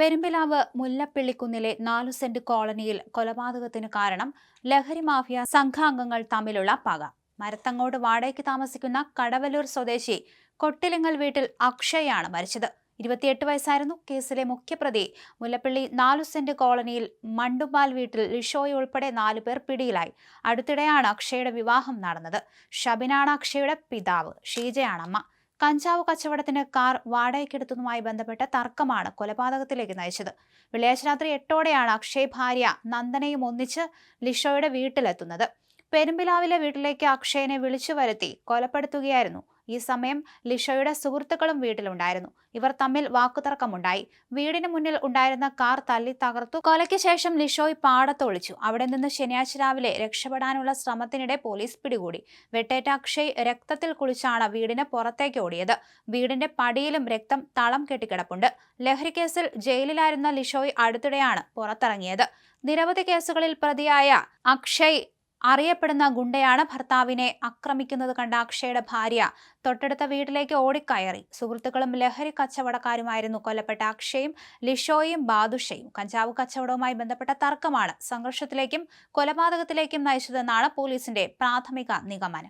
പെരുമ്പിലാവ് മുല്ലപ്പിള്ളിക്കുന്നിലെ നാലു സെന്റ് കോളനിയിൽ കൊലപാതകത്തിന് കാരണം ലഹരി മാഫിയ സംഘാംഗങ്ങൾ തമ്മിലുള്ള പക. മരത്തങ്ങോട് വാടകയ്ക്ക് താമസിക്കുന്ന കടവല്ലൂർ സ്വദേശി കൊട്ടിലിങ്ങൽ വീട്ടിൽ അക്ഷയാണ് മരിച്ചത്. ഇരുപത്തിയെട്ട് വയസ്സായിരുന്നു കേസിലെ മുഖ്യപ്രതി. മുല്ലപ്പള്ളി നാലു സെന്റ് കോളനിയിൽ മണ്ടുമ്പാൽ വീട്ടിൽ ലിഷോയ് ഉൾപ്പെടെ നാലു പേർ പിടിയിലായി. അടുത്തിടെയാണ് അക്ഷയുടെ വിവാഹം നടന്നത്. ഷബിനാണ് അക്ഷയുടെ പിതാവ്. ഷീജയാണ് അമ്മ. കഞ്ചാവ് കച്ചവടത്തിന് കാർ വാടകയ്ക്കെടുത്തതുമായി ബന്ധപ്പെട്ട തർക്കമാണ് കൊലപാതകത്തിലേക്ക് നയിച്ചത്. വെള്ളിയാഴ്ച രാത്രി എട്ടോടെയാണ് അക്ഷയ് ഭാര്യ നന്ദനയും ഒന്നിച്ച് ലിഷോയുടെ വീട്ടിലെത്തുന്നത്. പെരുമ്പിലാവിലെ വീട്ടിലേക്ക് അക്ഷയനെ വിളിച്ചു വരുത്തി കൊലപ്പെടുത്തുകയായിരുന്നു ഈ സമയം ലിഷയുടെ സുഹൃത്തുക്കളും വീട്ടിലുണ്ടായിരുന്നു. ഇവർ തമ്മിൽ വാക്കുതർക്കമുണ്ടായി. വീടിന് മുന്നിൽ ഉണ്ടായിരുന്ന കാർ തല്ലി തകർത്തു. കൊലയ്ക്ക് ശേഷം ലിഷോയ് പാടത്തൊളിച്ചു അവിടെ നിന്ന് ശനിയാഴ്ച രാവിലെ രക്ഷപ്പെടാനുള്ള ശ്രമത്തിനിടെ പോലീസ് പിടികൂടി. വെട്ടേറ്റ അക്ഷയ് രക്തത്തിൽ കുളിച്ചാണ് വീടിന് പുറത്തേക്ക് ഓടിയത്. വീടിന്റെ പടിയിലും രക്തം തളം കെട്ടിക്കിടപ്പുണ്ട്. ലഹരി കേസിൽ ജയിലിലായിരുന്ന ലിഷോയ് അടുത്തിടെയാണ് പുറത്തിറങ്ങിയത്. നിരവധി കേസുകളിൽ പ്രതിയായ അക്ഷയ് അറിയപ്പെടുന്ന ഗുണ്ടയാണ് ഭർത്താവിനെ ആക്രമിക്കുന്നത് കണ്ട അക്ഷയുടെ ഭാര്യ. തൊട്ടടുത്ത വീട്ടിലേക്ക് ഓടിക്കയറി. സുഹൃത്തുക്കളും ലഹരി കച്ചവടക്കാരുമായിരുന്നു കൊല്ലപ്പെട്ട അക്ഷയും ലിഷോയും ബാദുഷയും. കഞ്ചാവ് കച്ചവടവുമായി ബന്ധപ്പെട്ട തർക്കമാണ്. സംഘർഷത്തിലേക്കും കൊലപാതകത്തിലേക്കും നയിച്ചതെന്നാണ് പോലീസിന്റെ പ്രാഥമിക നിഗമനം.